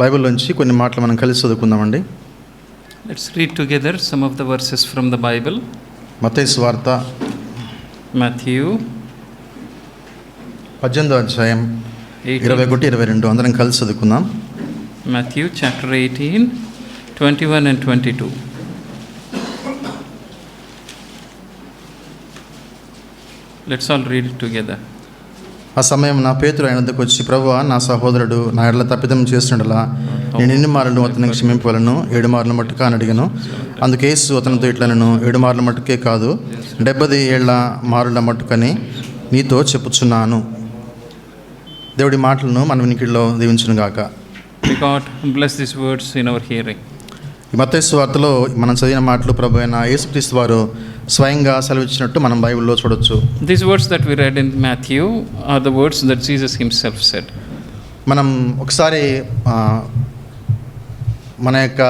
Bible నుంచి కొన్ని మాటలు మనం కలిసి చదువుకుందామండి. Let's read together some of the verses from the Bible మతేస్ వార్త మాథ్యూ పద్దెనిమిదవ అధ్యాయం ఇరవై ఒకటి ఇరవై రెండు. అందరం కలిసి చదువుకుందాం. Matthew chapter eighteen twenty one and twenty two let's all read together ఆ సమయం నా పేతురు ఆయన దగ్గరకు వచ్చి ప్రభు నా సహోదరుడు నా ఎడల తప్పిదం చేస్తుండలా. నేను ఎన్ని మార్లు అతనికి క్షమింపలను ఏడు మార్లు మట్టుగా అని అడిగాను. అందుకేసు అతనితో ఇట్లనను ఏడు మార్ల మట్టుకే కాదు డెబ్బది ఏళ్ళ మారుల మట్టుకని నీతో చెప్పుచున్నాను. దేవుడి మాటలను మనం వినికిడిలో దీవించును గాక May God this words in in our. ఈ వార్తలో మనం చదివిన మాటలు ప్రభు అయిన యేసుక్రీస్తు వారు స్వయంగా సెలవు ఇచ్చినట్టు మనం బైబిల్లో చూడవచ్చు this words that we read in Matthew are the words that Jesus himself said మనం ఒకసారి మన యొక్క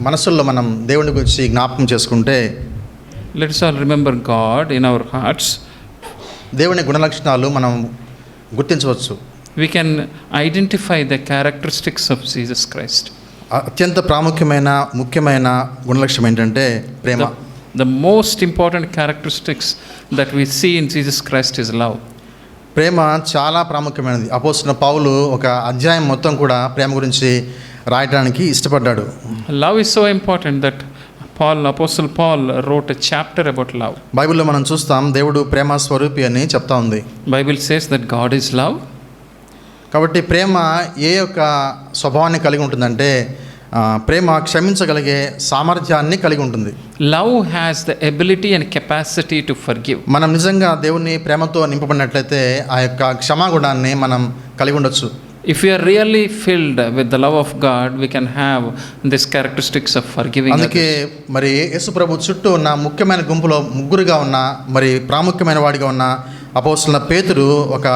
మనసుల్లో మనం దేవుని గురించి జ్ఞాపకం చేసుకుంటే let's are remember God in our hearts దేవుని గుణలక్షణాలు మనం గుర్తించవచ్చు. We can identify the characteristics of Jesus Christ అత్యంత ప్రాముఖ్యమైన ముఖ్యమైన గుణలక్ష్యం ఏంటంటే ప్రేమ. The most important characteristics that we see in Jesus Christ is love ప్రేమ చాలా ప్రాముఖ్యమైనది. అపోస్తున్న పావులు ఒక అధ్యాయం మొత్తం కూడా ప్రేమ గురించి రాయడానికి ఇష్టపడ్డాడు. Love is so important that Paul apostle Paul wrote chapter about love బైబిల్లో మనం చూస్తాం దేవుడు ప్రేమ స్వరూపి అని చెప్తా ఉంది. Bible says that God is love కాబట్టి ప్రేమ ఏ యొక్క స్వభావాన్ని కలిగి ఉంటుందంటే ప్రేమ క్షమించగలిగే సామర్థ్యాన్ని కలిగి ఉంటుంది Love has the ability and capacity to forgive. మనం నిజంగా దేవుని ప్రేమతో నింపబడినట్లయితే ఆ యొక్క క్షమాగుణాన్ని మనం కలిగి ఉండొచ్చు If we are really filled with the love of God, we can have these characteristics of forgiving అందుకే. మరి యేసు ప్రభు చుట్టూ ఉన్న ముఖ్యమైన గుంపులో ముగ్గురుగా ఉన్న మరి ప్రాముఖ్యమైన వాడిగా ఉన్న అపోస్తున్న పేతురు ఒక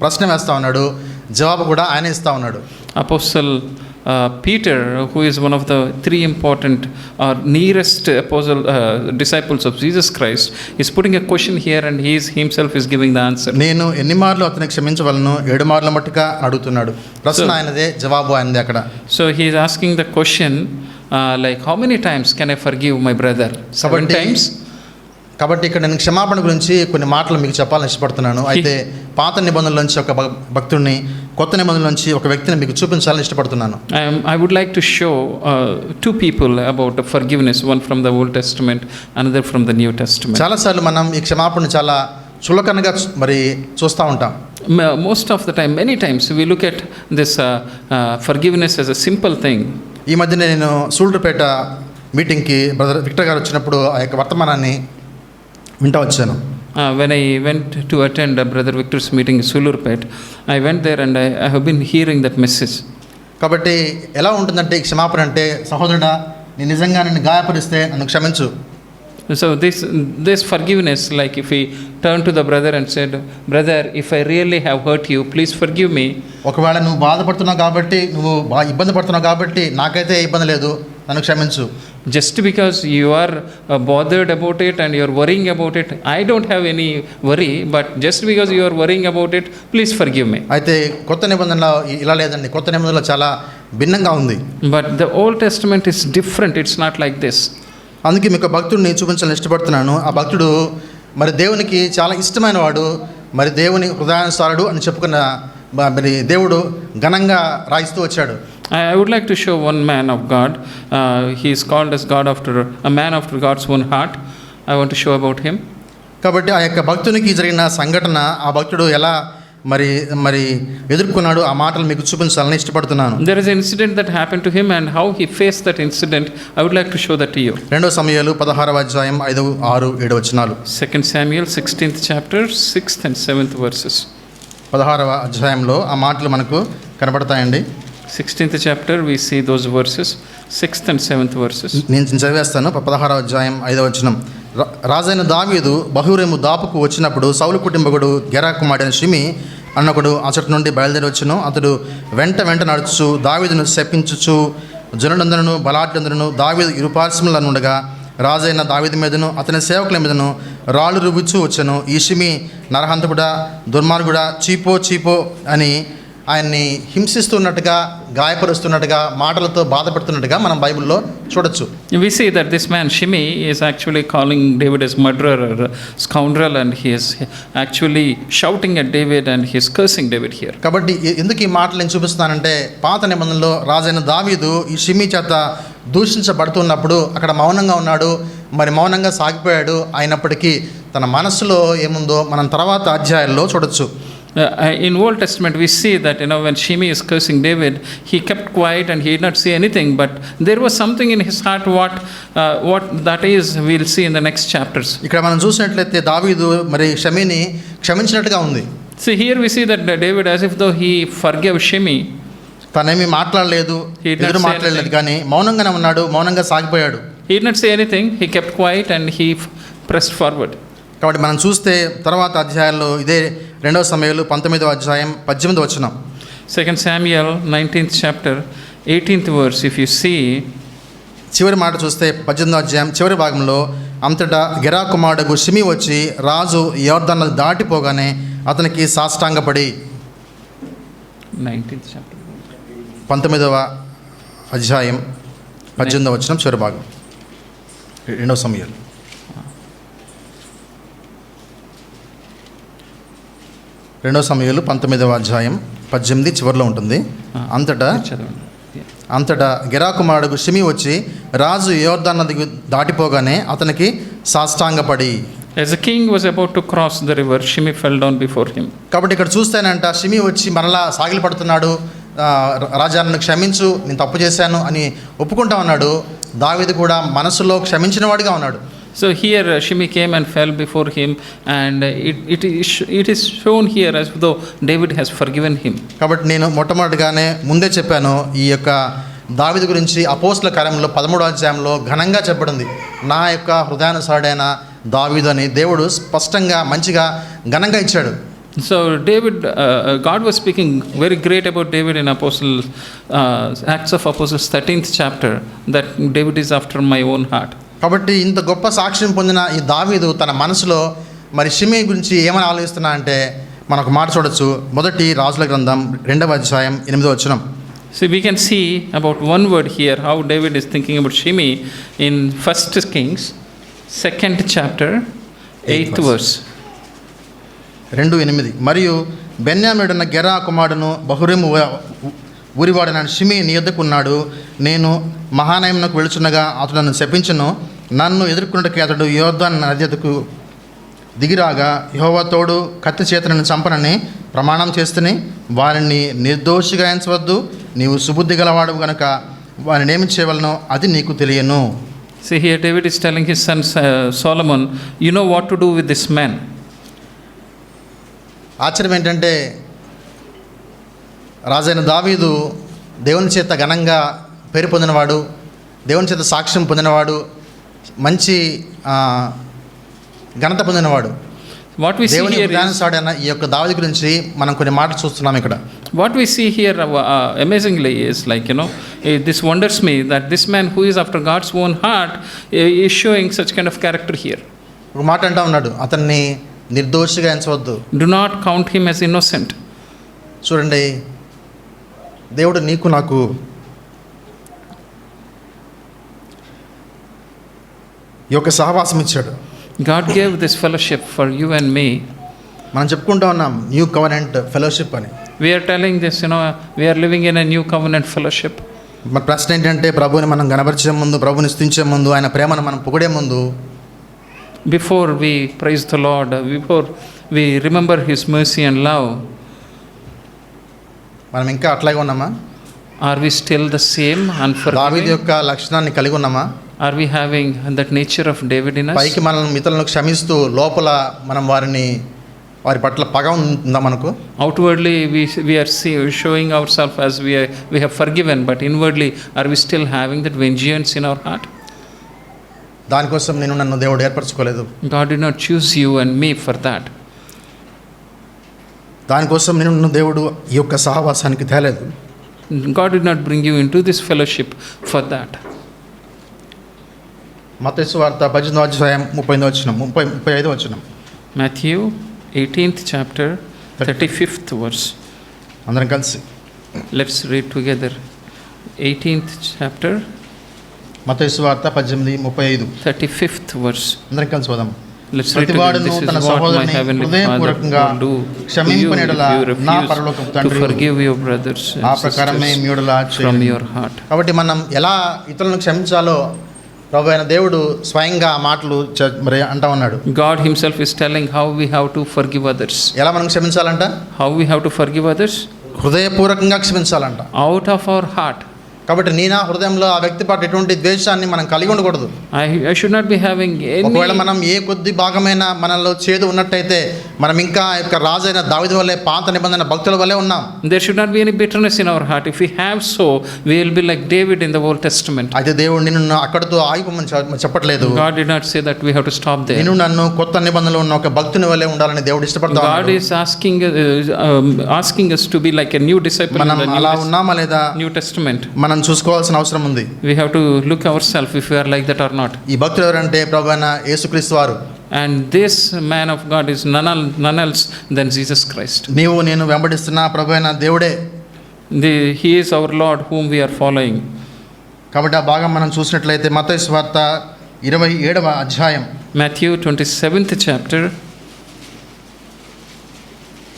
ప్రశ్న వేస్తా ఉన్నాడు జవాబు కూడా ఆయన ఇస్తా ఉన్నాడు. Apostle Peter who is one of the three important are nearest apostle disciples of Jesus Christ is putting a question here and he's himself is giving the answer నేను ఎన్ని మార్లు అతను క్షమించవలను? ఏడు మార్ల మట్టుగా అడుగుతున్నాడు. ప్రశ్న ఆయనదే జవాబు ఆయనదే అక్కడ. So he is asking the question like how many times can I forgive my brother seven times కాబట్టి ఇక్కడ నేను క్షమాపణ గురించి కొన్ని మాటలు మీకు చెప్పాలని ఇష్టపడుతున్నాను అయితే పాత నిబంధనల నుంచి ఒక భక్- భక్తుడిని కొత్త నిబంధనల నుంచి ఒక వ్యక్తిని మీకు చూపించాలని ఇష్టపడుతున్నాను I would like to show uh, two people about forgiveness, one from the Old Testament, another from the New Testament. చాలాసార్లు మనం ఈ క్షమాపణ చాలా చులకనగా మరి చూస్తూ ఉంటాం M- Most of the time, many times, we look at this uh, uh, forgiveness as a simple thing. ఈ మధ్యనే నేను సూళ్ళూరుపేట మీటింగ్కి బ్రదర్ విక్టర్ గారు వచ్చినప్పుడు ఆ యొక్క వర్తమానాన్ని వింటా వచ్చాను Uh, when I went to attend uh, Brother Victor's meeting in Sulurpet, I went there and I, I have been hearing that message. కాబట్టి ఎలా ఉంటుందంటే ఈ క్షమాపణ అంటే సహోదరుడా నేను నిజంగా నిన్ను గాయపరిస్తే నన్ను క్షమించు So this this forgiveness, like if we turn to the brother and said, "Brother, if I really have hurt you, please forgive me." ఒకవేళ నువ్వు బాధపడుతున్నావు కాబట్టి నువ్వు ఇబ్బంది పడుతున్నావు కాబట్టి నాకైతే ఇబ్బంది లేదు నన్ను క్షమించు just because you are bothered about it and you are worrying about it I don't have any worry but just because you are worrying about it please forgive me అయితే కొత్త నిబంధనలు ఇలా లేదండి. కొత్త నిబంధనలు చాలా భిన్నంగా ఉంది. But the old testament is different it's not like this అందుకే మీకు భక్తుడిని నేను చూపించాలని ఇష్టపడుతున్నాను. ఆ భక్తుడు మరి దేవునికి చాలా ఇష్టమైన వాడు మరి దేవుని హృదయానుసారుడు అని చెప్పుకున్న మరి దేవుడు ఘనంగా రాయిస్తూ వచ్చాడు. I I would like to show one man of God. Uh, he is called as God after a man after God's own heart. I want to show about him. కాబట్టి ఆ యొక్క భక్తునికి జరిగిన సంఘటన ఆ భక్తుడు ఎలా మరి మరి ఎదుర్కొన్నాడు ఆ మాటలు మీకు చూపించాలని ఇష్టపడుతున్నాను There is an incident that happened to him, and how he faced that incident. I would like to show that to you. రెండో సమయాలు పదహారవ అధ్యాయం ఐదు ఆరు ఏడు వచనాలు 2 Samuel, 16th chapter, 6th and 7th verses. పదహారవ అధ్యాయంలో ఆ మాటలు మనకు కనబడతాయండి sixteenth chapter we see those verses sixth and seventh verses నేను చదివేస్తాను పదహారవ అధ్యాయం ఐదవ వచనం. రా- రాజైన దావీదు బహురేము దాపుకు వచ్చినప్పుడు సౌలు కుటుంబకుడు గెరా కుమారుడైన షిమి అన్నొకడు అచటి నుండి బయలుదేరి వచ్చును. అతడు వెంట వెంట నడుచు దావీదును శపించుచు జనులందరూ బలాఢ్యందరూ దావీదు ఇరుపార్శ్వములను నుండగా రాజైన దావీదు మీదను అతని సేవకుల మీదను రాళ్ళు రుబుచ్చు వచ్చను. ఈ షిమి నరహంతకుడా దుర్మార్గుడా చీపో చీపో అని ఆయన్ని హింసిస్తున్నట్టుగా గాయపరుస్తున్నట్టుగా మాటలతో బాధ పెడుతున్నట్టుగా మనం బైబిల్లో చూడొచ్చు. This man Shimei is actually calling David as murderer or scoundrel, and he is actually shouting at David and he is cursing David here. కాబట్టి ఎందుకు ఈ మాటలు నేను చూపిస్తానంటే పాత నిబంధనలో రాజైన దావీదు ఈ షిమి చేత దూషించబడుతున్నప్పుడు అక్కడ మౌనంగా ఉన్నాడు. మరి మౌనంగా సాగిపోయాడు. అయినప్పటికీ తన మనసులో ఏముందో మనం తర్వాత అధ్యాయాల్లో చూడొచ్చు. Uh, in Old Testament, we see that you know when Shimei is cursing David, he kept quiet and he did not say anything. But there was something in his heart. What uh, what that is, we'll see in the next chapters. ఇక్కడ మనం చూసినట్లయితే దావీదు మరి షమిని క్షమించినట్టుగా ఉంది See here we see that David, as if though he forgave Shimei, తనేమి మాట్లాడలేదు ఎదురు మాట్లాడలేదు. కానీ మౌనంగానే ఉన్నాడు మౌనంగా సాగిపోయాడు he did not say anything. He kept quiet and he f- pressed forward. కాబట్టి మనం చూస్తే తర్వాత అధ్యాయాల్లో ఇదే రెండవ సమయంలో పంతొమ్మిదవ అధ్యాయం పద్దెనిమిది వచ్చినాం Second Samuel, 19th chapter, 18th verse. If you see, చివరి మాట చూస్తే పద్దెనిమిదో అధ్యాయం చివరి భాగంలో అంతటా గిరా కుమారుడు షిమి వచ్చి రాజు యోర్ధన్ దాటిపోగానే అతనికి సాష్టాంగపడి 19th chapter. పంతొమ్మిదవ అధ్యాయం పద్దెనిమిదవ వచ్చిన చివరి భాగం రెండవ సమయాలు రెండవ సమయాలు పంతొమ్మిదవ అధ్యాయం పద్దెనిమిది చివరిలో ఉంటుంది అంతటా. అంతటా గిరాకుమారుడు షిమి వచ్చి రాజు యోర్దాన్ నది దాటిపోగానే అతనికి సాష్టాంగపడి As the king was about to cross the river, Shimei fell down before him. కాబట్టి ఇక్కడ చూస్తేనంట షిమి వచ్చి మరలా సాగిలి పడుతున్నాడు రాజా నన్ను క్షమించు నేను తప్పు చేశాను అని ఒప్పుకుంటా ఉన్నాడు దావీదు కూడా మనసులో క్షమించిన వాడిగా ఉన్నాడు So here uh, Shimei came and fell before him, and uh, it, it, is, it is shown here as though David has forgiven him. కాబట్టి నేను మొట్టమొదటిగానే ముందే చెప్పాను ఈ యొక్క దావిది గురించి అపోస్ల కార్యంలో పదమూడో అధ్యాయంలో ఘనంగా చెప్పబడింది నా యొక్క హృదయానుసారుడైన దావీదు అని దేవుడు స్పష్టంగా మంచిగా ఘనంగా ఇచ్చాడు So David, uh, uh, God was speaking very great about David in Apostle uh, Acts of Apostles 13th chapter that David is after my own heart. కాబట్టి ఇంత గొప్ప సాక్ష్యం పొందిన ఈ దావీదు తన మనసులో మరి షిమి గురించి ఏమని ఆలోచిస్తున్నా అంటే మనకు మాట చూడొచ్చు. మొదటి రాజుల గ్రంథం రెండవ అధ్యాయం ఎనిమిదో వచనం. So we can see about one word here how David is thinking about Shimei in First Kings, second chapter, eighth verse. verse. రెండు ఎనిమిది. మరియు బెన్యామిడున్న గెరా కుమారుడును బహురేము ఊరివాడైన షిమి నీ యొద్దకు ఉన్నాడు. నేను మహానయమునకు వెళుచున్నగా అతడు నన్ను శపించను. నన్ను ఎదుర్కొన్నట్టుకి అతడు యోర్దాన్ నది ఎదుకు దిగిరాగా యెహోవా తోడు కత్తి చేత నన్ను చంపనని ప్రమాణం చేస్తుని వారిని నిర్దోషిగా ఎంచవద్దు నీవు సుబుద్ధి గలవాడు గనుక వారిని ఏమి చేయవలనో అది నీకు తెలియను See here, David is telling his son uh, Solomon, You know what to do with this man. ఆశ్చర్యం ఏంటంటే రాజైన దావీదు దేవుని చేత ఘనంగా పేరు పొందినవాడు దేవుని చేత సాక్ష్యం పొందినవాడు మంచి ఘనత పొందినవాడు. వాట్ వి ఈ యొక్క దావతి గురించి మనం కొన్ని మాటలు చూస్తున్నాం ఇక్కడ. What we see here amazingly is like you know this wonders me that this man who is after God's own heart is showing such kind of character here ఒక మాట అంటా ఉన్నాడు అతన్ని నిర్దోషిగా ఎంచవద్దు. Do not count him as innocent చూడండి దేవుడు నీకు నాకు ఈ యొక్క సహవాసం ఇచ్చాడు. God gave this fellowship for you and me మనం చెప్పుకుంటా ఉన్నాం న్యూ కవర్నెంట్ ఫెలోషిప్ అని. We are telling this you know we living in a new covenant fellowship మన ప్రశ్న ఏంటంటే ప్రభుని మనం గణపరిచే ముందు ప్రభుని స్థించే ముందు ఆయన ప్రేమను మనం పొగిడే ముందు before we praise the lord before we remember his mercy and love మనం ఇంకా అట్లాగే ఉన్నామా? Are we still the same and for దావీదు యొక్క లక్షణాన్ని కలిగి ఉన్నామా? Are we having that nature of David in పైకి మనం ఇతరులను క్షమిస్తూ లోపల మనం వారిని వారి పట్ల పగ ఉందా మనకు outwardly we are see showing our self as we we have forgiven but inwardly are we still having that vengeance in our heart దానికోసం నేను నన్ను దేవుడు ఏర్పరచుకోలేదు. God did not choose you and me for that దానికోసం నేను నన్ను దేవుడు ఈ యొక్క సహవాసానికి తేలేదు. God did not bring you in to this fellowship for that మతేశ్వార్త భజనోధ్యాయం ముప్పై వచనం ముప్పై ముప్పై ఐదు వచనం. Matthew eighteenth chapter thirty fifth verse అందరం కలిసి. Let's read together eighteenth chapter మతేశ్వార్త పద్దెనిమిది ముప్పై ఐదు. థర్టీ ఫిఫ్త్ వర్స్ అందరం కలిసి పోదాం. కాబట్టి మనం ఎలా ఇతరులను క్షమించాలో ప్రభు అయిన దేవుడు స్వయంగా ఆ మాటలు మరి అంటా ఉన్నాడు. God himself is telling how we have to forgive others ఎలా మనం క్షమించాలంట? How we have to forgive others హృదయపూర్వకంగా క్షమించాలంట. అవుట్ ఆఫ్ అవర్ హార్ట్ కాబట్టి నేనా హృదయంలో ఆ వ్యక్తి పట్ల ఎటువంటి ద్వేషాన్ని మనం కలిగి ఉండకూడదు. I should not be having ఒకవేళ మనం ఏ కొద్ది భాగమైన మనలో చేదు ఉన్నట్టయితే మనం ఇంకా ఆ యొక్క రాజైన దావిద వల్లే పాత నిబంధన భక్తుల వల్లే ఉన్నాం. They should not be any bitterness in our heart if you have so we will be like David in the old testament అయితే దేవుడు నిన్ను అక్కడతో ఆగిపోమని చెప్పట్లేదు. God did not say that we have to stop they నిన్ను నన్ను కొత్త నిబంధనలు ఉన్న ఒక భక్తుని వల్లే ఉండాలని దేవుడు ఇష్టపడతాడు God is asking asking us to be like a new disciple మనం అలా ఉన్నామా లేదా? న్యూ టెస్టమెంట్ మనం చూసుకోవాల్సిన అవసరం ఉంది We have to look ourselves if we are like that or not. ఈ భక్తులు ఎవరంటే ప్రభు అయిన యేసుక్రీస్తు వారు this man of God is none, el- none else than Jesus Christ. నీవు నేను వెంబడిస్తున్న ప్రభు అయిన దేవుడే he is our Lord whom we are following. కాబట్టి ఆ భాగం మనం చూసినట్లయితే మత వార్త ఇరవై ఏడవ అధ్యాయం Matthew 27th chapter.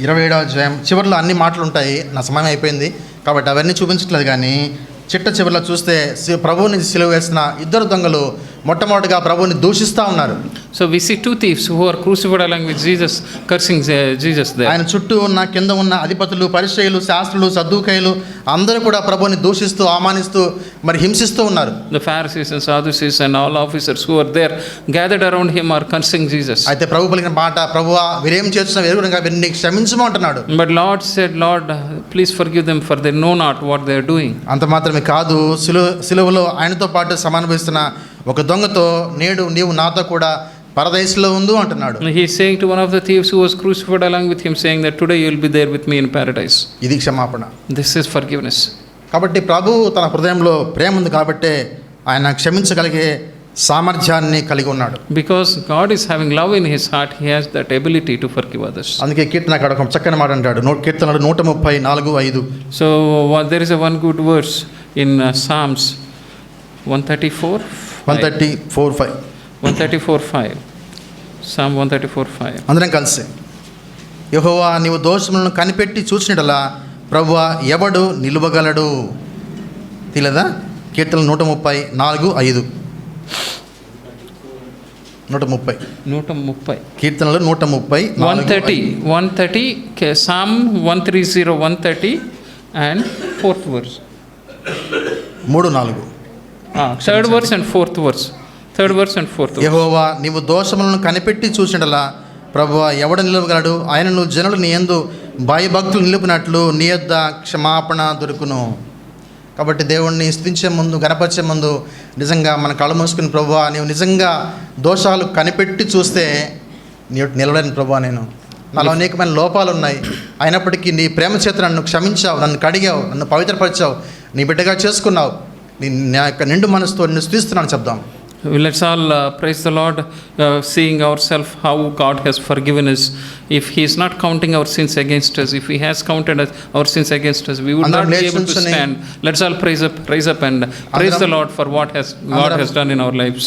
ఇరవై ఏడవ అధ్యాయం చివరిలో అన్ని మాటలు ఉంటాయి నా సమయం అయిపోయింది కాబట్టి అవన్నీ చూపించట్లేదు కానీ చిట్ట చివరిలో చూస్తే సి- ప్రభువుని సిలువ వేసిన ఇద్దరు దొంగలు మొట్టమొదటిగా ప్రభుని దూషిస్తూ ఉన్నారు. So we see two thieves who are crucified along with Jesus cursing Jesus ఆయన చుట్టూ ఉన్న కింద ఉన్న అధిపతులు పరిశ్రయులు శాస్త్రులు సద్దుకయులు అందరూ కూడా ప్రభుని దూషిస్తూ ఆమానిస్తూ మరి హింసిస్తూ ఉన్నారు. The Pharisees and Sadducees and all officers who are there gathered around him are cursing Jesus అయితే ప్రభు పలికిన మాట ప్రభు వీరేం చేస్తున్న వేరుగుడంగా వీరిని క్షమించము అంటున్నాడు. But lord said lord please forgive them for they know not what they are doing అంత మాత్రమే కాదు సిలువ సిలువలో ఆయనతో పాటు సమానుభవిస్తున్న ఒక దొంగతో నేడు నీవు నాతో కూడా పరదేశంలో ఉంది అంటున్నాడు. He saying to one of the thieves who was crucified along with him saying that today you will be there with me in paradise ఇది క్షమాపణ. దిస్ ఇస్ ఫర్గివ్నెస్ కాబట్టి ప్రభు తన హృదయంలో ప్రేమ ఉంది కాబట్టి ఆయన క్షమించగలిగే సామర్థ్యాన్ని కలిగి ఉన్నాడు. Because God is having love in his heart he has that ability to forgive others అందుకే కీర్తన అక్కడ ఒక చక్కని మాట అంటాడు. నోట్ కీర్తన నూట ముప్పై నాలుగు ఐదు. So there is a one good words in Psalms one thirty four one thirty four five 134 5. Psalm 134 5. అందరం కలిసి యెహోవా నీవు దోషములను కనిపెట్టి చూసినట్లా ప్రభువా ఎవడు నిలువగలడు? తెలియదా కీర్తనలు నూట ముప్పై నాలుగు ఐదు. నూట ముప్పై. నూట ముప్పై. కీర్తనలు నూట ముప్పై one thirty. One thirty Psalm one three zero one thirty and fourth verse మూడు నాలుగు. Third verse and fourth verse third verse and fourth యెహోవా నీవు దోషములను కనిపెట్టి చూసినలా ప్రభువా ఎవడు నిలవగలడు? ఆయనను జనులు నీ యందు భయభక్తులు నిలుపునట్లు నీ యొద్ద క్షమాపణ దొరుకును. కాబట్టి దేవుణ్ణి స్థుతించే ముందు గణపరిచే ముందు నిజంగా మన కళ్ళు మూసుకుని ప్రభువా నీవు నిజంగా దోషాలు కనిపెట్టి చూస్తే నీ నిలవలేని ప్రభువా నేను. నాలో అనేకమైన లోపాలు ఉన్నాయి. అయినప్పటికీ నీ ప్రేమ చేత నన్ను క్షమించావు నన్ను కడిగావు నన్ను పవిత్రపరిచావు నీ బిడ్డగా చేసుకున్నావు. నీ యొక్క నిండు మనసుతో నిన్ను స్థుతిస్తున్నాను చెప్దాం Let's all uh, praise the Lord, uh, seeing ourselves how God has forgiven us. If He is not counting our sins against us, if He has counted us, our sins against us, we would not be able to stand. Let's all praise up, praise up, and praise the Lord for what has God has done in our lives.